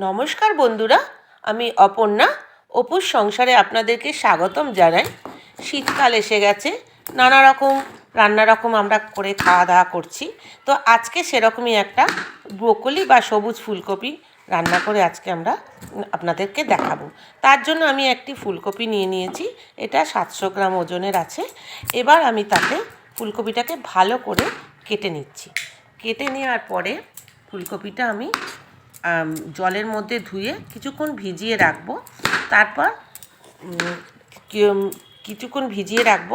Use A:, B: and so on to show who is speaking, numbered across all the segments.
A: নমস্কার বন্ধুরা, আমি অপর্ণা। অপুর সংসারে আপনাদেরকে স্বাগতম জানাই। শীতকাল এসে গেছে, নানা রকম রান্না রকম আমরা করে খাওয়া দাওয়া করছি। তো আজকে সেরকমই একটা ব্রোকলি বা সবুজ ফুলকপি রান্না করে আজকে আমরা আপনাদেরকে দেখাবো। তার জন্য আমি একটি ফুলকপি নিয়ে নিয়েছি, এটা সাতশো গ্রাম ওজনের আছে। এবার আমি তাতে ফুলকপিটাকে ভালো করে কেটে নিচ্ছি। কেটে নেওয়ার পরে ফুলকপিটা আমি জলের মধ্যে ধুয়ে কিছুক্ষণ ভিজিয়ে রাখব। তারপর কিছুক্ষণ ভিজিয়ে রাখব।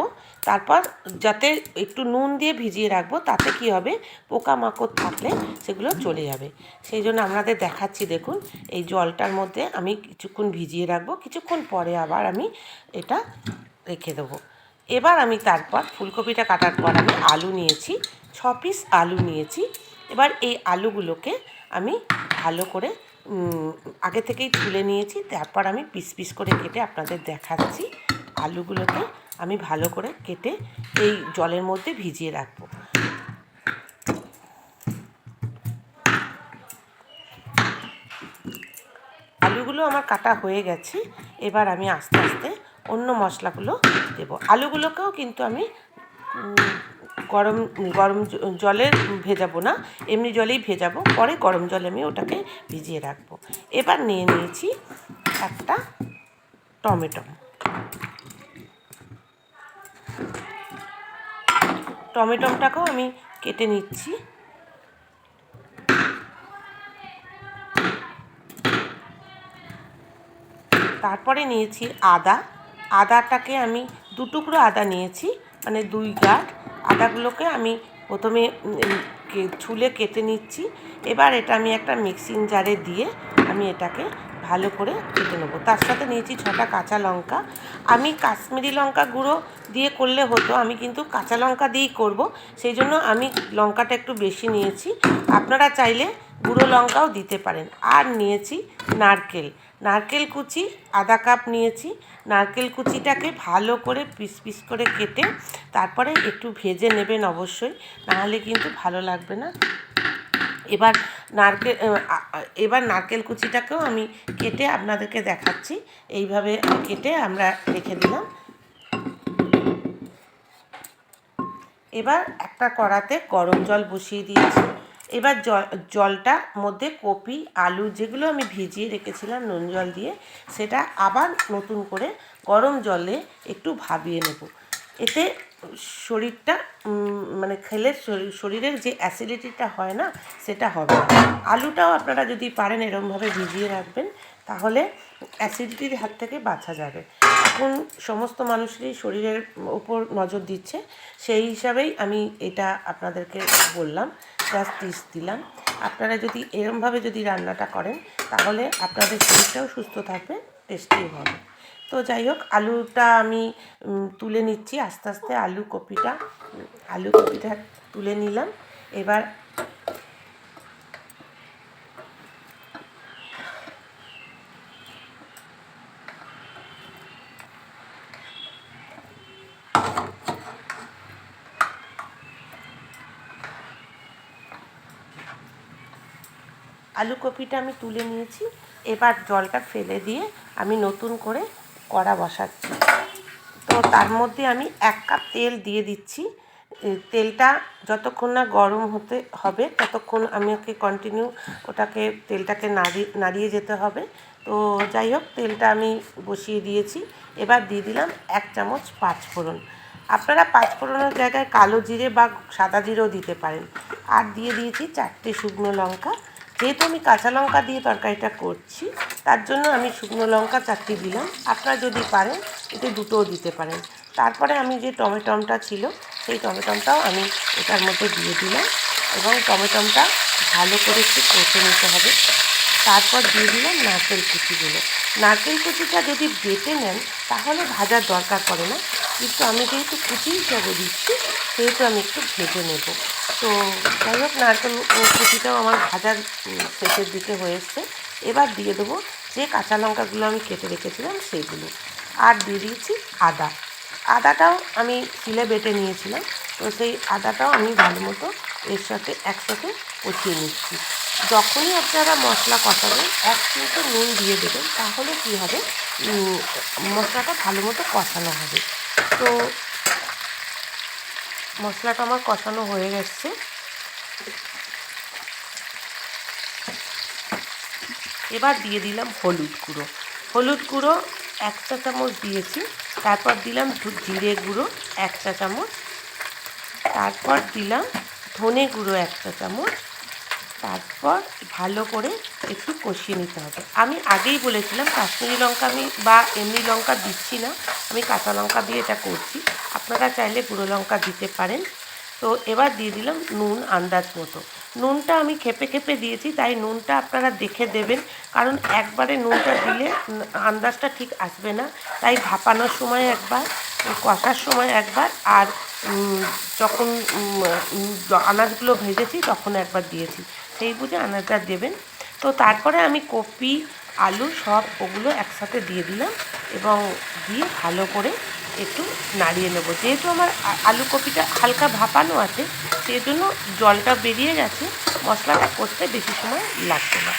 A: তারপর যাতে একটু নুন দিয়ে ভিজিয়ে রাখব, তাতে কি হবে? পোকামাকড় থাকলে সেগুলো চলে যাবে। সেই জন্য আপনাদের দেখাচ্ছি, দেখুন, এই জলটার মধ্যে আমি কিছুক্ষণ ভিজিয়ে রাখব। কিছুক্ষণ পরে আবার আমি এটা রেখে দেবো। এবার আমি তারপর ফুলকপিটা কাটার পর আমি আলু নিয়েছি, ছ পিস আলু নিয়েছি। এবার এই আলুগুলোকে আমি ভালো করে আগে থেকেই তুলে নিয়েছি, তারপর আমি পিস পিস করে কেটে আপনাদের দেখাচ্ছি। আলুগুলোকে আমি ভালো করে কেটে এই জলের মধ্যে ভিজিয়ে রাখব। আলুগুলো আমার কাটা হয়ে গেছে, এবার আমি আস্তে আস্তে অন্য মশলাগুলো দেবো। আলুগুলোকেও কিন্তু আমি গরম গরম জলে ভেজাবো না, এমনি জলেই ভেজাবো, পরে গরম জলে আমি ওটাকে ভিজিয়ে রাখব। এবার নিয়ে নিয়েছি একটা টমেটো। টমেটোটাকেও আমি কেটে নিচ্ছি। তারপরে নিয়েছি আদা। আদাটাকে আমি দু টুকরো আদা নিয়েছি মানে দুই গাঁট আদাগুলোকে আমি প্রথমে ছুলে কেটে নিচ্ছি। এবার এটা আমি একটা মিক্সিং জারে দিয়ে আমি এটাকে ভালো করে কেটে নেব। তার সাথে নিয়েছি ছটা কাঁচা লঙ্কা। আমি কাশ্মীরি লঙ্কা গুঁড়ো দিয়ে করলে হতো, আমি কিন্তু কাঁচা লঙ্কা দিয়েই করব। সেই জন্য আমি লঙ্কাটা একটু বেশি নিয়েছি। আপনারা চাইলে গুঁড়ো লঙ্কাও দিতে পারেন। আর নিয়েছি নারকেল। নারকেল কুচি, আধা কাপ নিয়েছি। নারকেল কুচিটাকে ভালো করে পিস পিস করে কেটে তারপরে একটু ভেজে নেবেন অবশ্যই, নাহলে কিন্তু ভালো লাগবে না। এবার নারকেল এবার নারকেল কুচিটাকেও আমি কেটে আপনাদেরকে দেখাচ্ছি। এইভাবে কেটে আমরা রেখে দিলাম। এবার একটা কড়াতে গরম জল বসিয়ে দিয়েছি। এবার জল, জলটা মধ্যে কপি, আলু যেগুলো আমি ভিজিয়ে রেখেছিলাম নুন জল দিয়ে, সেটা আবার নতুন করে গরম জলে একটু ভাবিয়ে নেব। এতে শরীরটা মানে খেলে শরীর- শরীরের যে অ্যাসিডিটিটা হয় না, সেটা হবে। আলুটাও আপনারা যদি পারেন এরমভাবে ভিজিয়ে রাখবেন, তাহলে অ্যাসিডিটির হাত থেকে বাঁচা যাবে। এখন সমস্ত মানুষেরই শরীরের উপর নজর দিচ্ছে, সেই হিসাবেই আমি এটা আপনাদেরকে বললাম। জাস্ট পিস দিলাম। আপনারা যদি এরমভাবে যদি রান্নাটা করেন, তাহলে আপনাদের শরীরটাও সুস্থ থাকবে টেস্টিও হবে। তো যাই হোক, আলুটা আমি তুলে নিচ্ছি। আস্তে আস্তে আলু কপিটা আলু কপিটা তুলে নিলাম। এবার আলু কপিটা আমি তুলে নিয়েছি। এবার জলটা ফেলে দিয়ে আমি নতুন করে কড়া বসাচ্ছি। তো তার মধ্যে আমি এক কাপ তেল দিয়ে দিচ্ছি। তেলটা যতক্ষণ না গরম হতে হবে, ততক্ষণ আমাকে কন্টিনিউ ওটাকে, তেলটাকে নাড়িয়ে নাড়িয়ে যেতে হবে। তো যাই হোক, তেলটা আমি বসিয়ে দিয়েছি। এবার দিয়ে দিলাম এক চামচ পাঁচফোড়ন। আপনারা পাঁচফোড়নের জায়গায় কালো জিরে বা সাদা জিরেও দিতে পারেন। আর দিয়ে দিয়েছি চারটে শুকনো লঙ্কা। যেহেতু আমি কাঁচা লঙ্কা দিয়ে তরকারিটা করছি, তার জন্য আমি শুকনো লঙ্কা চারটি দিলাম। আপনারা যদি পারেন, এতে দুটোও দিতে পারেন। তারপরে আমি যে টমেটমটা ছিল, সেই টমেটমটাও আমি এটার মধ্যে দিয়ে দিলাম এবং টমেটমটা ভালো করে একটু কষে নিতে হবে। তারপর দিয়ে দিলাম নারকেল কুচিগুলো। নারকেল কুচিটা যদি বেটে নেন, তাহলে ভাজার দরকার পড়ে না। কিন্তু আমি যেহেতু কুচি হিসাবে দিচ্ছি, সেহেতু আমি একটু ভেজে নেব। তো যাই হোক, নারকেল কুচিটাও আমার ভাজার শেষের দিকে হয়েছে এবার দিয়ে দেবো যে কাঁচা লঙ্কাগুলো আমি কেটে রেখেছিলাম সেইগুলো আর দিয়ে দিয়েছি আদা। আদাটাও আমি শিলে বেটে নিয়েছিলাম, তো সেই আদাটাও আমি ভালো মতো এর সাথে একসাথে কষিয়ে নিচ্ছি। যখনই আপনারা মশলা কষাবেন, এক চিমটে নুন দিয়ে দেবেন, তাহলে কী হবে? মশলাটা ভালো মতো কষানো হবে। তো মশলাটা আমার কষানো হয়ে গেছে। এবার দিয়ে দিলাম হলুদ গুঁড়ো। হলুদ গুঁড়ো এক চা চামচ দিয়েছি, তারপর দিলাম জিরে গুঁড়ো এক চা চামচ, তারপর দিলাম ধনে গুঁড়ো এক চা চামচ তারপর ভালো করে একটু কষিয়ে নিতে হবে। আমি আগেই বলেছিলাম কাশ্মীরি লঙ্কা আমি বা এমনি লঙ্কা দিচ্ছি না, আমি কাঁচা লঙ্কা দিয়ে এটা করছি। আপনারা চাইলে গুঁড়ো লঙ্কা দিতে পারেন। তো এবার দিয়ে দিলাম নুন আন্দাজ মতো। নুনটা আমি খেপে খেপে দিয়েছি, তাই নুনটা আপনারা দেখে দেবেন। কারণ একবারে নুনটা দিলে আন্দাজটা ঠিক আসবে না, তাই ভাপানোর সময় একবার, কষার সময় একবার, আর যখন আনাজগুলো ভেজেছি তখন একবার দিয়েছি। সেই বুঝে আনাজটা দেবেন। তো তারপরে আমি কপি, আলু সব ওগুলো একসাথে দিয়ে দিলাম এবং দিয়ে ভালো করে একটু নাড়িয়ে নেব। যেহেতু আমার আলু কপিটা হালকা ভাপানো আছে সেই জন্য জলটা বেরিয়ে গেছে, মশলাটা করতে বেশি সময় লাগবে না।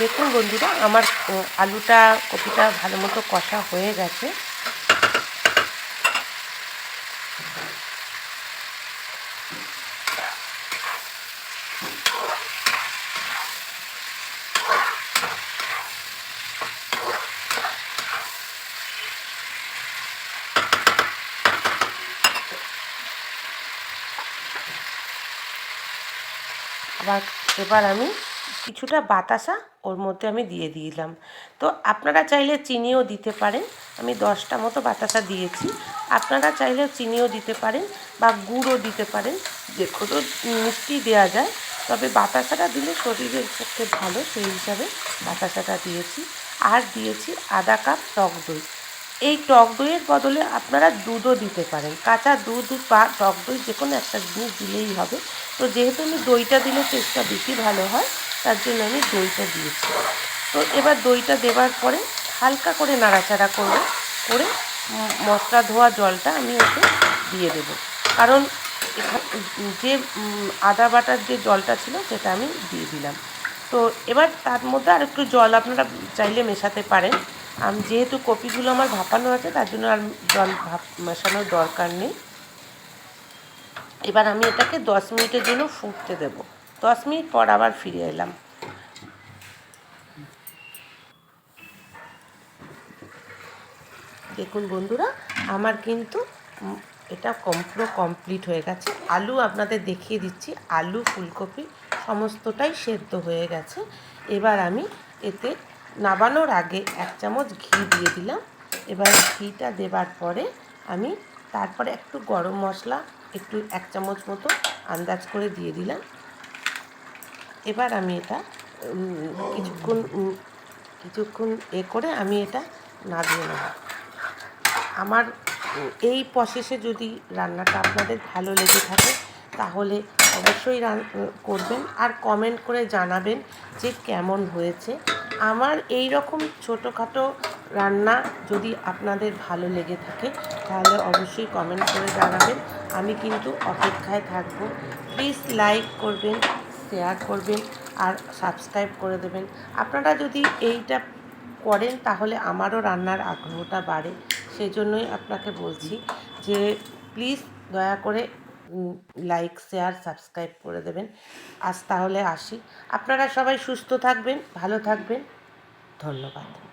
A: দেখুন বন্ধুরা আমার আলুটা কপিটা ভালো মতো কষা হয়ে গেছে। আবার এবার আমি কিছুটা বাতাসা ওর মধ্যে আমি দিয়ে দিলাম। তো আপনারা চাইলে চিনিও দিতে পারেন, আমি দশটা মতো বাতাসা দিয়েছি। আপনারা চাইলে চিনিও দিতে পারেন বা গুড়ও দিতে পারেন, যে কোনো মিষ্টি দেওয়া যায়। তবে বাতাসাটা দিলে শরীরের পক্ষে ভালো, সেই হিসাবে বাতাসাটা দিয়েছি। আর দিয়েছি আধা কাপ টক দই। এই টক দইয়ের বদলে আপনারা দুধও দিতে পারেন। কাঁচা দুধ বা টক দই যে কোনো একটা জিনিস দিলেই হবে। তো যেহেতু আমি দইটা দিলে টেস্টটা বেশি ভালো হয় তার জন্য আমি দইটা দিয়েছি। তো এবার দইটা দেওয়ার পরে হালকা করে নাড়াচাড়া করব, করে মশলা ধোয়া জলটা আমি ওকে দিয়ে দেবো। কারণ যে আদা বাটার যে জলটা ছিল সেটা আমি দিয়ে দিলাম। তো এবার তার মধ্যে আর একটু জল আপনারা চাইলে মেশাতে পারেন। আমি, যেহেতু কপিগুলো আমার ভাপানো আছে, তার জন্য আর জল ভাপ, মেশানোর দরকার নেই। এবার আমি এটাকে দশ মিনিটের জন্য ফুটতে দেব। দশ মিনিট পর আবার ফিরে এলাম। দেখুন বন্ধুরা, আমার কিন্তু এটা পুরো কমপ্লিট হয়ে গেছে। আলু আপনাদের দেখিয়ে দিচ্ছি। আলু, ফুলকপি, সমস্তটাই সেদ্ধ হয়ে গেছে। এবার আমি এতে নাবানোর আগে এক চামচ ঘি দিয়ে দিলাম। এবার ঘিটা দেবার পরে আমি তারপরে একটু গরম মশলা, একটু এক চামচ মতো আন্দাজ করে দিয়ে দিলাম। এবার আমি এটা কিছুক্ষণ কিছুক্ষণ এ করে আমি এটা নামিয়ে নেব। আমার, এই প্রসেসে যদি রান্নাটা আপনাদের ভালো লেগে থাকে, তাহলে অবশ্যই করবেন আর কমেন্ট করে জানাবেন যে কেমন হয়েছে। আমার এই রকম ছোটোখাটো রান্না যদি আপনাদের ভালো লেগে থাকে, তাহলে অবশ্যই কমেন্ট করে জানাবেন। আমি কিন্তু অপেক্ষায় থাকব। প্লিজ লাইক করবেন শেয়ার করবেন আর সাবস্ক্রাইব করে দেবেন। আপনারা যদি এইটা করেন তাহলে আমারও রান্নার আগ্রহটা বাড়ে। সেজন্যই আপনাকে বলছি যে প্লিজ দয়া করে লাইক শেয়ার সাবস্ক্রাইব করে দেবেন। আজ তাহলে আসি। আপনারা সবাই সুস্থ থাকবেন, ভালো থাকবেন। ধন্যবাদ।